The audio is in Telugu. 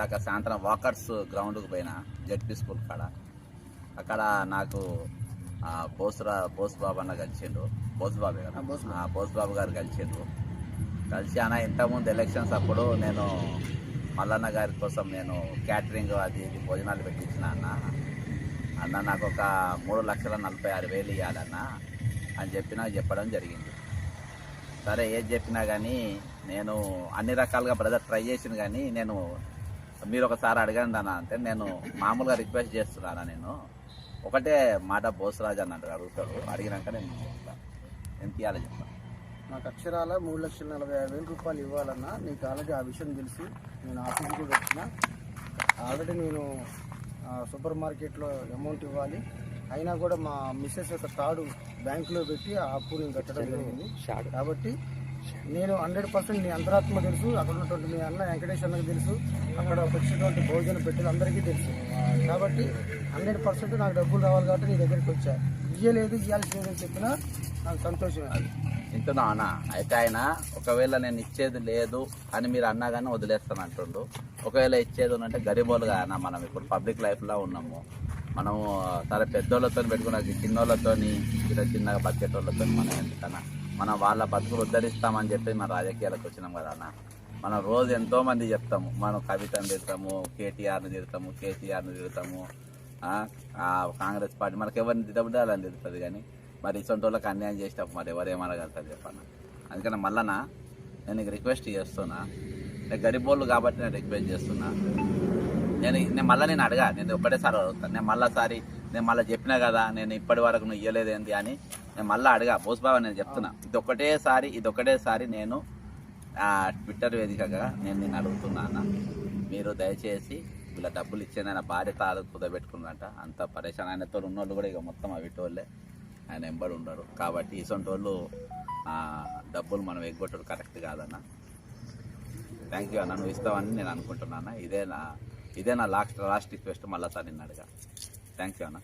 ఇందాక సాయంత్రం వాకర్స్ గ్రౌండ్కి పోయినా జడ్పీ స్కూల్ కాడ. అక్కడ నాకు బోసురా బోస్ బాబు అన్న కలిసిండు. బోస్ బాబే కదా? ఆ, బోస్ బాబు. ఆ, బోస్ బాబు గారు కలిసిండ్రు. కలిసి అన్న ఇంతకుముందు ఎలక్షన్స్ అప్పుడు నేను మల్లన్న గారి కోసం నేను క్యాటరింగ్ అది ఇది భోజనాలు పెట్టించిన అన్న. అన్న నాకు ఒక మూడు లక్షల నలభై ఆరు వేలు ఇవ్వాలన్న అని చెప్పి నాకు చెప్పడం జరిగింది. సరే ఏది చెప్పినా కానీ నేను అన్ని రకాలుగా బ్రదర్ ట్రై చేసిన కానీ నేను మీరు ఒకసారి అడగండి అన్న అంటే నేను మామూలుగా రిక్వెస్ట్ చేస్తున్నాను నేను? ఒకటే మాట బోసరాజు అన్నట్టు అడుగుతాడు. అడిగినాక నేను చెప్తాను ఎంత ఇవ్వాలి చెప్తాను నాకు అక్షరాల మూడు లక్షల నలభై ఐదు వేల రూపాయలు ఇవ్వాలన్నా నీకు ఆల్రెడీ ఆ విషయం తెలుసు నేను ఆఫీస్కి కూడా వచ్చిన ఆల్రెడీ నేను సూపర్ మార్కెట్లో అమౌంట్ ఇవ్వాలి. అయినా కూడా మా మిస్సెస్ యొక్క తాడు బ్యాంకులో పెట్టి ఆ అప్పు నేను కట్టడం జరిగింది. కాబట్టి నేను హండ్రెడ్ పర్సెంట్ నీ అంతరాత్మ తెలుసు అక్కడ ఉన్నటువంటి మీ అన్న వెంకటేష్ అన్నకు తెలుసు అక్కడ వచ్చినటువంటి భోజన పెట్టెలు అందరికీ తెలుసు. కాబట్టి హండ్రెడ్ పర్సెంట్ నాకు డబ్బులు రావాలి కాబట్టి నీ దగ్గరికి వచ్చా. ఇయ్యలేదు ఇవ్వాల్సిందని చెప్పినా నాకు సంతోషమే అది. వింటున్నా అన్న అయితే ఆయన ఒకవేళ నేను ఇచ్చేది లేదు అని మీరు అన్నా కానీ వదిలేస్తాను అంటుండు ఒకవేళ ఇచ్చేది అంటే గరీబోలుగా అన్న మనం ఇప్పుడు పబ్లిక్ లైఫ్లో ఉన్నాము. మనము చాలా పెద్దోళ్ళతో పెట్టుకున్న చిన్నోళ్ళతో చిన్న చిన్నగా బతికేటోళ్ళతో మనం ఎందుకన్నా? మనం వాళ్ళ బతుకులు ఉద్ధరిస్తామని చెప్పి మన రాజకీయాలకు వచ్చినాం కదా అన్న. మనం రోజు ఎంతో మంది చెప్తాము. మనం కవితను తిడతాము కేటీఆర్ని తిడతాము కేసీఆర్ని తిడతాము కాంగ్రెస్ పార్టీ మనకి ఎవరిని తిట్టబుద్ది వాళ్ళని తిడుతుంది కానీ మరి ఇటువంటి వాళ్ళకి అన్యాయం చేసేటప్పుడు మరి ఎవరేమనగలుగుతారు చెప్పన్న? అందుకని మళ్ళనా నేను రిక్వెస్ట్ చేస్తున్నా. గరిబోళ్ళు కాబట్టి నేను రిక్వెస్ట్ చేస్తున్నా. నేను నేను మళ్ళీ నేను అడగా నేను ఒకటేసారి అడుగుతాను నేను మళ్ళీసారి నేను మళ్ళీ చెప్పినా కదా నేను ఇప్పటి వరకు నువ్వు ఇయ్యలేదేంటి అని నేను మళ్ళీ అడగా. బోస్బాబా నేను చెప్తున్నా. ఇది ఒకటేసారి ఇది ఒకటేసారి నేను ట్విట్టర్ వేదికగా నేను నేను అడుగుతున్నా అన్న. మీరు దయచేసి వీళ్ళ డబ్బులు ఇచ్చేది ఆయన భార్య తాను కుదబెట్టుకున్నట అంత పరేషాన్. ఆయనతో ఉన్నోళ్ళు కూడా ఇక మొత్తం అవిటోళ్ళే ఆయన ఎంబడి ఉండరు. కాబట్టి ఇసొంటి వాళ్ళు డబ్బులు మనం ఎగ్గొట్టడం కరెక్ట్ కాదన్న. థ్యాంక్ యూ అన్న. నువ్వు ఇస్తావని నేను అనుకుంటున్నాను ఇదే నా ఇదే నా లాస్ట్ లాస్ట్ రిక్వెస్ట్ మళ్ళీ సార్ నిన్ను అడగా థ్యాంక్ యూ అన్న